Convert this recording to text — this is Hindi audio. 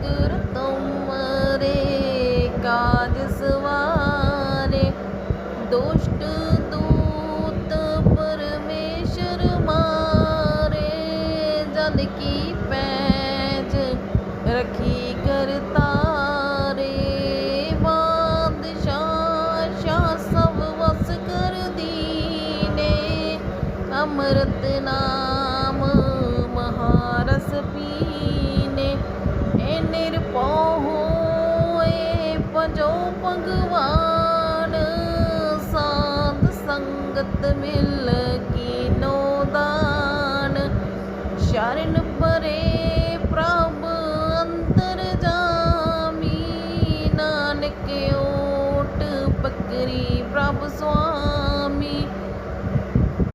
ज़िक्र तुम्हारे काज सवारे। दुष्ट दूत परमेश्वर मारे। जन की पैज रखी करता रे बादशाह शाह सब वस कर दीने। अमृत नाम ਵਜੋ ਭਗਵਾਨ ਸਾਧ ਸੰਗਤ ਮਿਲ ਕੀ ਨੋਦਾਨ। ਸ਼ਰਨ ਪਰੇ ਪ੍ਰਭ ਅੰਤਰ ਜਾਮੀ। ਨਾਨਕ ਓਟ ਬੱਕਰੀ ਪ੍ਰਭ ਸੁਆਮੀ।